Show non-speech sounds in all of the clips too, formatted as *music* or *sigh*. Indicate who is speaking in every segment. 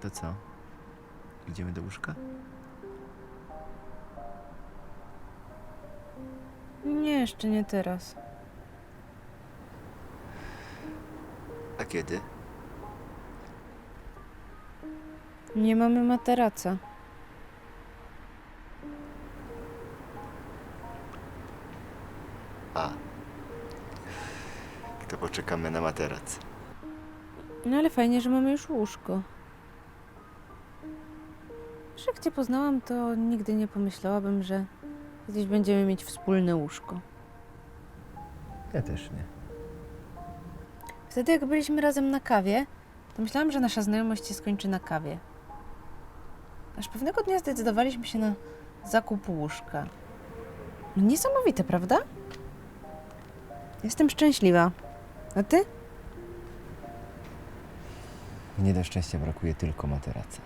Speaker 1: To co? Idziemy do łóżka?
Speaker 2: Nie, jeszcze nie teraz.
Speaker 1: A kiedy?
Speaker 2: Nie mamy materaca.
Speaker 1: A. To poczekamy na materac.
Speaker 2: No ale fajnie, że mamy już łóżko. Wiesz, jak cię poznałam, to nigdy nie pomyślałabym, że kiedyś będziemy mieć wspólne łóżko.
Speaker 1: Ja też nie.
Speaker 2: Wtedy, jak byliśmy razem na kawie, to myślałam, że nasza znajomość się skończy na kawie. Aż pewnego dnia zdecydowaliśmy się na zakup łóżka. No niesamowite, prawda? Jestem szczęśliwa. A ty?
Speaker 1: Mnie do szczęścia brakuje tylko materaca.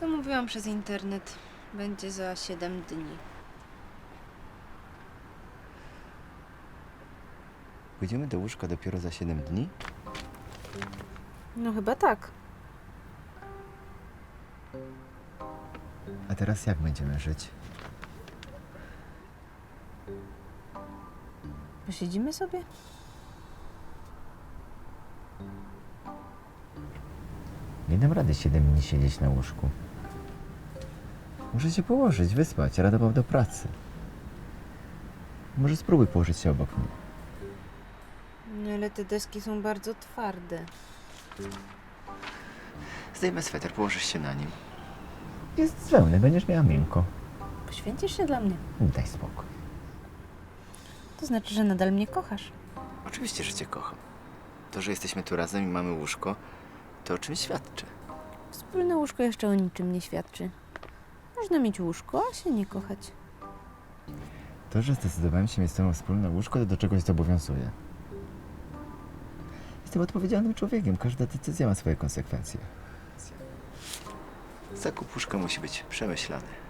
Speaker 2: Zamówiłam przez internet. Będzie za 7 dni.
Speaker 1: Pójdziemy do łóżka dopiero za 7 dni?
Speaker 2: No chyba tak.
Speaker 1: A teraz jak będziemy żyć?
Speaker 2: Posiedzimy sobie?
Speaker 1: Nie dam rady 7 dni siedzieć na łóżku. Muszę się położyć, wyspać, radował do pracy. Może spróbuj położyć się obok mnie.
Speaker 2: No ale te deski są bardzo twarde.
Speaker 1: Zdejmę sweter, położysz się na nim. Jest z wełny, będziesz miała miękko.
Speaker 2: Poświęcisz się dla mnie.
Speaker 1: Daj spokój.
Speaker 2: To znaczy, że nadal mnie kochasz.
Speaker 1: Oczywiście, że cię kocham. To, że jesteśmy tu razem i mamy łóżko, to o czym świadczy.
Speaker 2: Wspólne łóżko jeszcze o niczym nie świadczy. Można mieć łóżko, a się nie kochać.
Speaker 1: To, że zdecydowałem się mieć z tobą wspólne łóżko, to do czegoś zobowiązuje. Jestem odpowiedzialnym człowiekiem. Każda decyzja ma swoje konsekwencje. Zakup łóżka musi być przemyślany.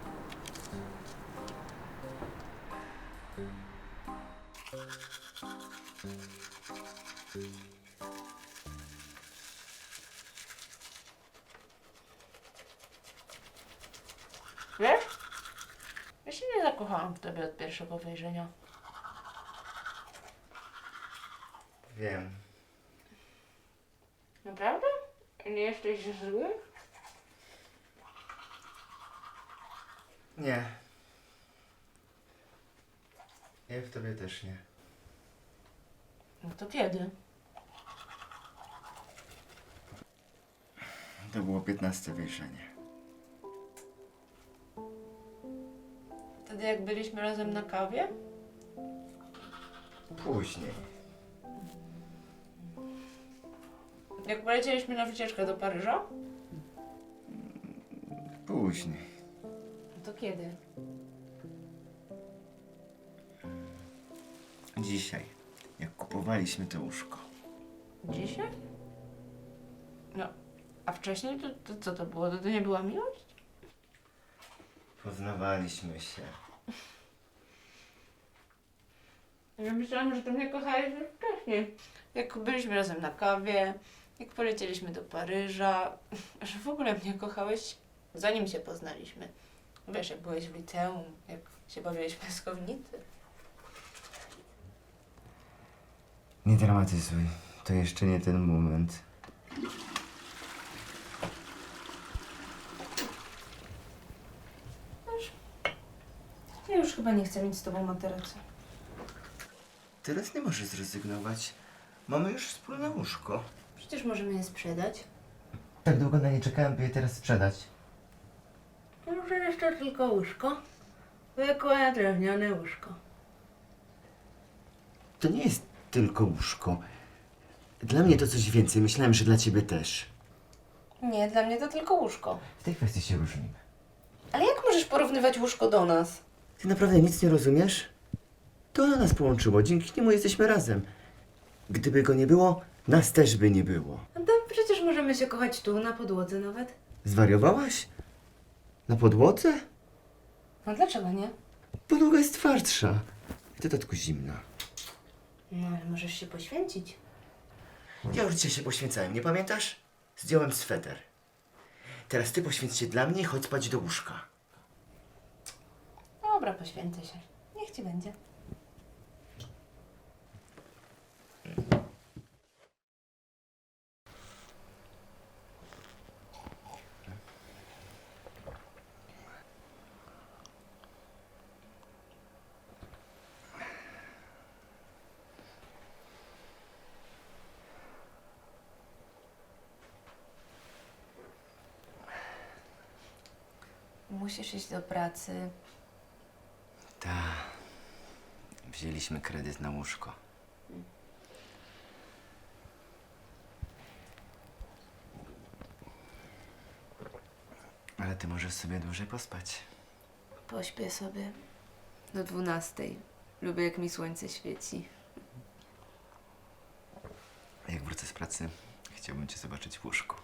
Speaker 2: Tobie od pierwszego wejrzenia.
Speaker 1: Wiem.
Speaker 2: Naprawdę? Nie jesteś zły?
Speaker 1: Nie. Ja w tobie też nie.
Speaker 2: No to kiedy?
Speaker 1: To było piętnaste wejrzenie.
Speaker 2: Wtedy jak byliśmy razem na kawie?
Speaker 1: Później.
Speaker 2: Jak polecieliśmy na wycieczkę do Paryża?
Speaker 1: Później.
Speaker 2: To kiedy?
Speaker 1: Dzisiaj, jak kupowaliśmy to łóżko.
Speaker 2: Dzisiaj? No, a wcześniej to, to co to było? To, to nie była miłość?
Speaker 1: Poznawaliśmy się.
Speaker 2: Ja myślałam, że to mnie kochałeś już wcześniej. Jak byliśmy razem na kawie, jak polecieliśmy do Paryża, *laughs* że w ogóle mnie kochałeś zanim się poznaliśmy. Wiesz, jak byłeś w liceum, jak się bawiłeś w piaskownicy.
Speaker 1: Nie dramatyzuj. To jeszcze nie ten moment.
Speaker 2: Ja już chyba nie chcę mieć z tobą materaca.
Speaker 1: Teraz nie możesz zrezygnować. Mamy już wspólne łóżko.
Speaker 2: Przecież możemy je sprzedać.
Speaker 1: Tak długo na nie czekałem, by je teraz sprzedać.
Speaker 2: No przecież to tylko łóżko. Zwykłe drewniane łóżko.
Speaker 1: To nie jest tylko łóżko. Dla mnie to coś więcej. Myślałem, że dla ciebie też.
Speaker 2: Nie, dla mnie to tylko łóżko.
Speaker 1: W tej kwestii się różnimy.
Speaker 2: Ale jak możesz porównywać łóżko do nas?
Speaker 1: Ty naprawdę nic nie rozumiesz? To ono nas połączyło. Dzięki niemu jesteśmy razem. Gdyby go nie było, nas też by nie było.
Speaker 2: No to przecież możemy się kochać tu, na podłodze nawet.
Speaker 1: Zwariowałaś? Na podłodze?
Speaker 2: No dlaczego nie?
Speaker 1: Podłoga jest twardsza. W dodatku zimna.
Speaker 2: No ale możesz się poświęcić.
Speaker 1: Ja już dzisiaj się poświęcałem, nie pamiętasz? zdjąłem sweter. Teraz ty poświęć się dla mnie i chodź spać do łóżka.
Speaker 2: Dobra, poświęcę się. Niech ci będzie. Musisz iść do pracy.
Speaker 1: Ta. Wzięliśmy kredyt na łóżko. Ale ty możesz sobie dłużej pospać.
Speaker 2: Pośpię sobie. Do dwunastej. Lubię, jak mi słońce świeci.
Speaker 1: Jak wrócę z pracy, chciałbym cię zobaczyć w łóżku.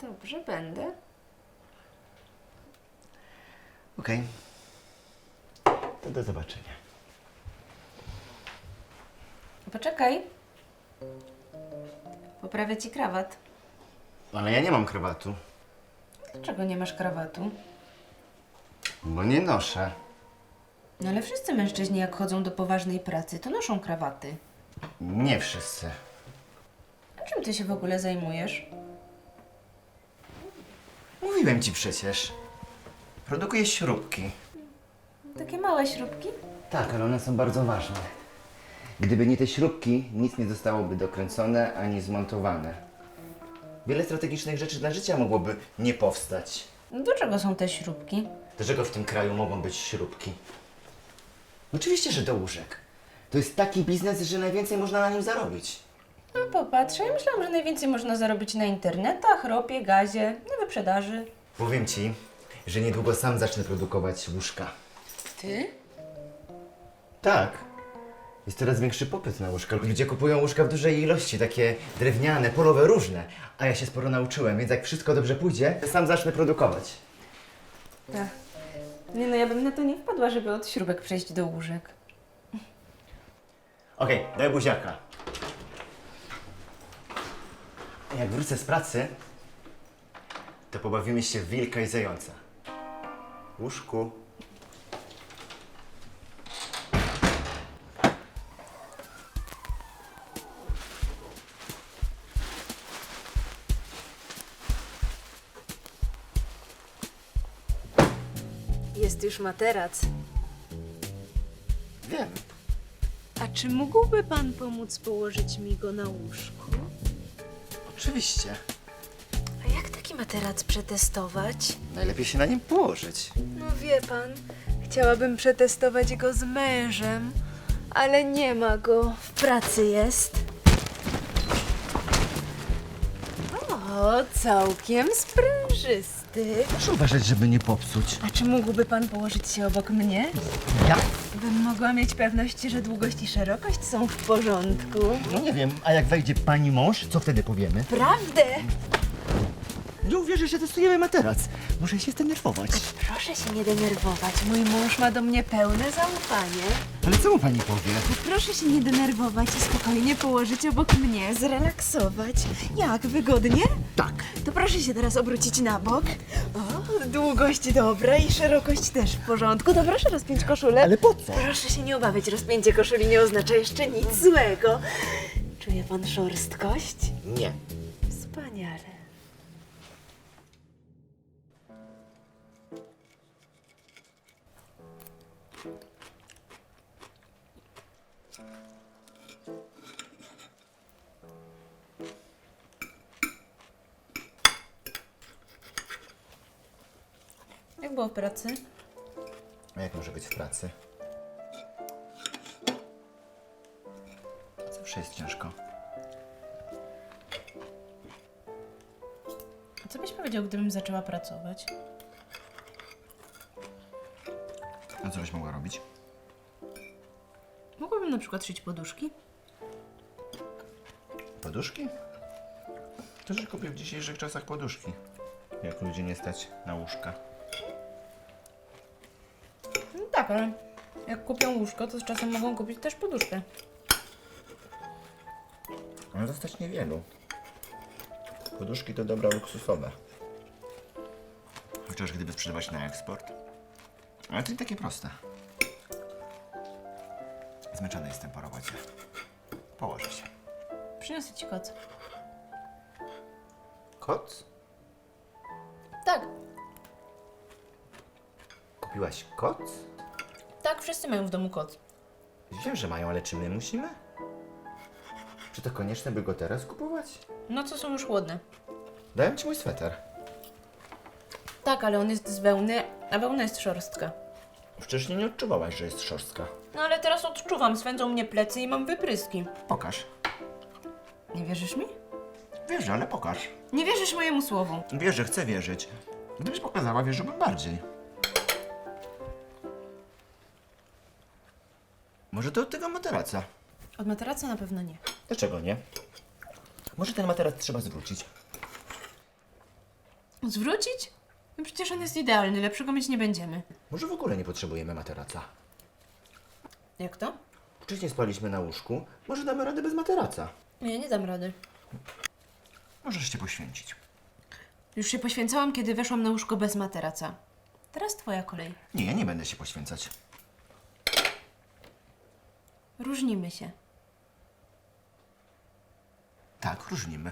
Speaker 2: Dobrze, będę.
Speaker 1: Okej. To do zobaczenia.
Speaker 2: Poczekaj. Poprawię ci krawat.
Speaker 1: Ale ja nie mam krawatu,
Speaker 2: Dlaczego nie masz krawatu?
Speaker 1: bo nie noszę.
Speaker 2: No ale wszyscy mężczyźni, jak chodzą do poważnej pracy, to noszą krawaty.
Speaker 1: Nie wszyscy.
Speaker 2: A czym ty się w ogóle zajmujesz?
Speaker 1: Mówiłem ci przecież. Produkuję śrubki.
Speaker 2: Takie małe śrubki?
Speaker 1: Tak, ale one są bardzo ważne. Gdyby nie te śrubki, nic nie zostałoby dokręcone ani zmontowane. Wiele strategicznych rzeczy dla życia mogłoby nie powstać.
Speaker 2: No Do czego są te śrubki?
Speaker 1: Dlaczego w tym kraju mogą być śrubki? Oczywiście, że do łóżek. To jest taki biznes, że najwięcej można na nim zarobić.
Speaker 2: No popatrz, ja myślałam, że najwięcej można zarobić na internetach, ropie, gazie, na wyprzedaży.
Speaker 1: Powiem ci, że niedługo sam zacznę produkować łóżka.
Speaker 2: Ty?
Speaker 1: Tak. Jest coraz większy popyt na łóżka. Ludzie kupują łóżka w dużej ilości, takie drewniane, polowe, różne. A ja się sporo nauczyłem, więc jak wszystko dobrze pójdzie, to sam zacznę produkować.
Speaker 2: Tak. Nie no, ja bym na to nie wpadła, żeby od śrubek przejść do łóżek.
Speaker 1: Okej, daj buziaka. Jak wrócę z pracy, to pobawimy się w wilka i zająca. Łóżku.
Speaker 2: Jest już materac.
Speaker 1: Wiem.
Speaker 2: A czy mógłby pan pomóc położyć mi go na łóżku?
Speaker 1: Oczywiście.
Speaker 2: A jak taki materac przetestować?
Speaker 1: Najlepiej się na nim położyć.
Speaker 3: No wie pan, chciałabym przetestować go z mężem, ale nie ma go.
Speaker 2: W pracy jest.
Speaker 3: O, całkiem sprężysty.
Speaker 1: Proszę uważać, żeby nie popsuć.
Speaker 3: A czy mógłby pan położyć się obok mnie?
Speaker 1: Ja?
Speaker 3: Bym mogła mieć pewność, że długość i szerokość są w porządku.
Speaker 1: No nie wiem, a jak wejdzie pani mąż, co wtedy powiemy?
Speaker 3: Prawdę?
Speaker 1: Nie uwierzę, że testujemy materac. Muszę się zdenerwować.
Speaker 3: Proszę się nie denerwować. Mój mąż ma do mnie pełne zaufanie.
Speaker 1: Ale co mu pani powie?
Speaker 3: Proszę się nie denerwować i spokojnie położyć obok mnie, zrelaksować. Jak, wygodnie?
Speaker 1: Tak.
Speaker 3: To proszę się teraz obrócić na bok. O, długość dobra i szerokość też w porządku. To proszę rozpiąć koszulę.
Speaker 1: Ale po co?
Speaker 3: Proszę się nie obawiać, rozpięcie koszuli nie oznacza jeszcze nic złego. Czuje pan szorstkość?
Speaker 1: Nie.
Speaker 3: Wspaniale.
Speaker 2: Jak było w pracy?
Speaker 1: A jak może być w pracy? Zawsze jest ciężko.
Speaker 2: A co byś powiedział, gdybym zaczęła pracować?
Speaker 1: A co byś mogła robić?
Speaker 2: Mogłabym na przykład szyć poduszki.
Speaker 1: Poduszki? To że kupię w dzisiejszych czasach poduszki. Jak ludzie nie stać na łóżka.
Speaker 2: Ale jak kupią łóżko, to z czasem mogą kupić też poduszkę.
Speaker 1: Ale to stać niewielu. Poduszki to dobra luksusowe. Chociaż gdyby sprzedawać na eksport. Ale to nie takie proste. Zmęczony jestem po robocie. Położę się.
Speaker 2: Przyniosę ci koc.
Speaker 1: Koc?
Speaker 2: Tak,
Speaker 1: Kupiłaś koc?
Speaker 2: Wszyscy mają w domu koc.
Speaker 1: Wiem, że mają, ale czy my musimy? Czy to konieczne, by go teraz kupować?
Speaker 2: No co są już chłodne.
Speaker 1: Dałem ci mój sweter.
Speaker 2: Tak, ale on jest z wełny, a wełna jest szorstka.
Speaker 1: Wcześniej nie odczuwałaś, że jest szorstka.
Speaker 2: No ale teraz odczuwam, swędzą mnie plecy i mam wypryski.
Speaker 1: Pokaż.
Speaker 2: Nie wierzysz mi?
Speaker 1: Wierzę, ale pokaż.
Speaker 2: Nie wierzysz mojemu słowu.
Speaker 1: Wierzę, chcę wierzyć. Gdybyś pokazała, wierzyłbym bardziej. Może to od tego materaca?
Speaker 2: Od materaca na pewno nie.
Speaker 1: Dlaczego nie? Może ten materac trzeba zwrócić.
Speaker 2: Zwrócić? No przecież on jest idealny, lepszego mieć nie będziemy.
Speaker 1: Może w ogóle nie potrzebujemy materaca.
Speaker 2: Jak to?
Speaker 1: Wcześniej spaliśmy na łóżku. Może damy radę bez materaca.
Speaker 2: Ja nie dam rady.
Speaker 1: Możesz się poświęcić.
Speaker 2: Już się poświęcałam, kiedy weszłam na łóżko bez materaca. Teraz twoja kolej.
Speaker 1: Nie, ja nie będę się poświęcać.
Speaker 2: Różnimy się.
Speaker 1: Tak, różnimy.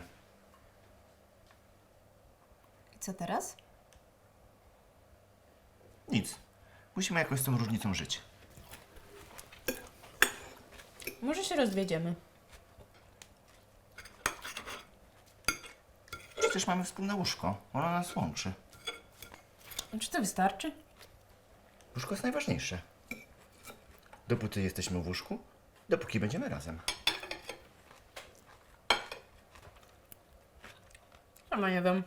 Speaker 2: I co teraz?
Speaker 1: Nic. Musimy jakoś z tą różnicą żyć.
Speaker 2: Może się rozwiedziemy.
Speaker 1: Przecież mamy wspólne łóżko. Ono nas łączy.
Speaker 2: Czy to wystarczy?
Speaker 1: Łóżko jest najważniejsze. Dopóty jesteśmy w łóżku, dopóki będziemy razem.
Speaker 2: Sama nie wiem.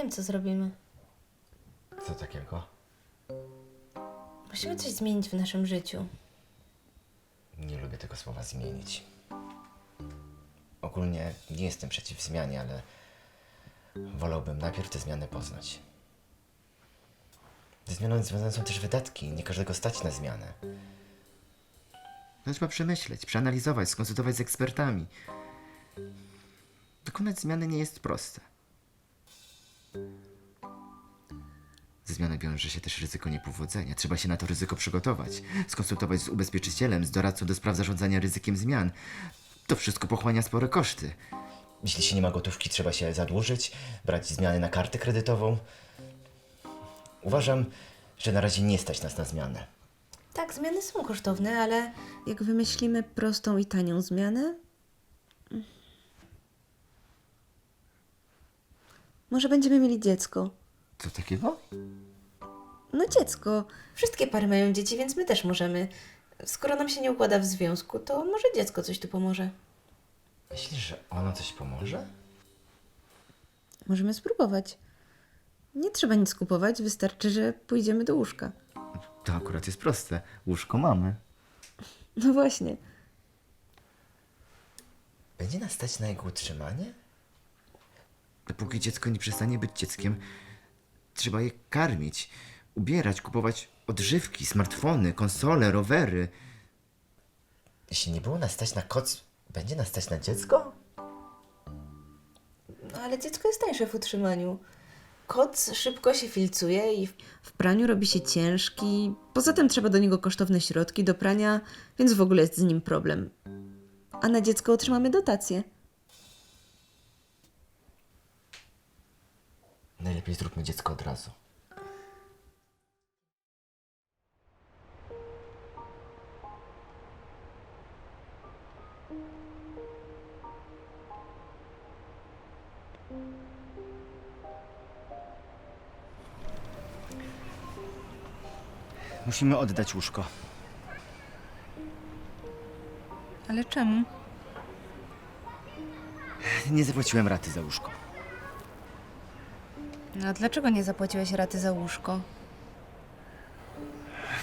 Speaker 2: Wiem, co zrobimy.
Speaker 1: Co takiego?
Speaker 2: Musimy coś zmienić w naszym życiu.
Speaker 1: Nie lubię tego słowa zmienić. Ogólnie nie jestem przeciw zmianie, ale wolałbym najpierw tę zmianę poznać. Ze zmianą związane są też wydatki. Nie każdego stać na zmianę. To trzeba przemyśleć, przeanalizować, skonsultować z ekspertami. Dokonać zmiany nie jest proste. Ze zmianą wiąże się też ryzyko niepowodzenia. Trzeba się na to ryzyko przygotować, skonsultować z ubezpieczycielem, z doradcą do spraw zarządzania ryzykiem zmian. To wszystko pochłania spore koszty. Jeśli się nie ma gotówki, trzeba się zadłużyć, brać zmiany na kartę kredytową. Uważam, że na razie nie stać nas na zmianę.
Speaker 3: Tak, zmiany są kosztowne, ale jak wymyślimy prostą i tanią zmianę. Może będziemy mieli dziecko.
Speaker 1: Co takiego?
Speaker 3: No dziecko. Wszystkie pary mają dzieci, więc my też możemy. Skoro nam się nie układa w związku, to może dziecko coś tu pomoże.
Speaker 1: Myślisz, że ono coś pomoże?
Speaker 3: Możemy spróbować. Nie trzeba nic kupować, wystarczy, że pójdziemy do łóżka.
Speaker 1: To akurat jest proste. Łóżko mamy.
Speaker 3: No właśnie.
Speaker 1: Będzie nas stać na jego utrzymanie? Dopóki dziecko nie przestanie być dzieckiem, trzeba je karmić, ubierać, kupować odżywki, smartfony, konsole, rowery. Jeśli nie było nas stać na koc, będzie nas stać na dziecko?
Speaker 3: No ale dziecko jest tańsze w utrzymaniu. Koc szybko się filcuje i w- w praniu robi się ciężki. Poza tym trzeba do niego kosztowne środki do prania, więc w ogóle jest z nim problem. A na dziecko otrzymamy dotację.
Speaker 1: Najlepiej zróbmy dziecko od razu. Musimy oddać łóżko.
Speaker 2: Ale czemu?
Speaker 1: Nie zapłaciłem raty za łóżko.
Speaker 2: No a dlaczego nie zapłaciłeś raty za łóżko?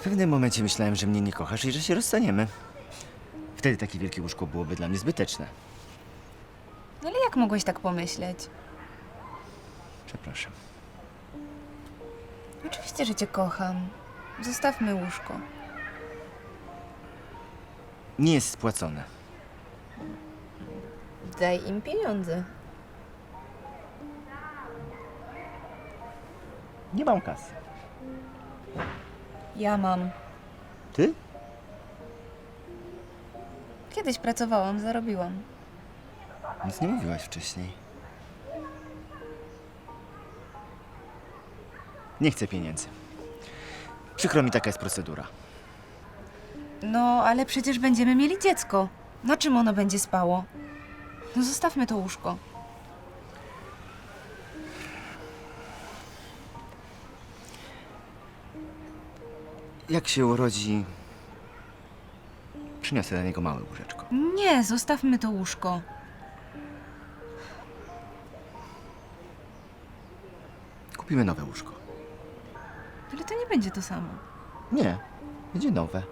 Speaker 1: pewnym momencie myślałem, że mnie nie kochasz i że się rozstaniemy. Wtedy takie wielkie łóżko byłoby dla mnie zbyteczne.
Speaker 2: No ale jak mogłeś tak pomyśleć?
Speaker 1: Przepraszam.
Speaker 2: Oczywiście, że cię kocham. Zostawmy łóżko.
Speaker 1: Nie jest spłacone.
Speaker 2: Daj im pieniądze.
Speaker 1: Nie mam kasy.
Speaker 2: Ja mam.
Speaker 1: Ty?
Speaker 2: Kiedyś pracowałam, zarobiłam.
Speaker 1: Nic nie mówiłaś wcześniej. Nie chcę pieniędzy. Przykro mi, taka jest procedura.
Speaker 2: No, ale przecież będziemy mieli dziecko. Na czym ono będzie spało? No zostawmy to łóżko.
Speaker 1: Jak się urodzi, przyniosę dla niego małe łóżeczko.
Speaker 2: Nie, zostawmy to łóżko.
Speaker 1: Kupimy nowe łóżko.
Speaker 2: Ale to nie będzie to samo.
Speaker 1: Nie, będzie nowe.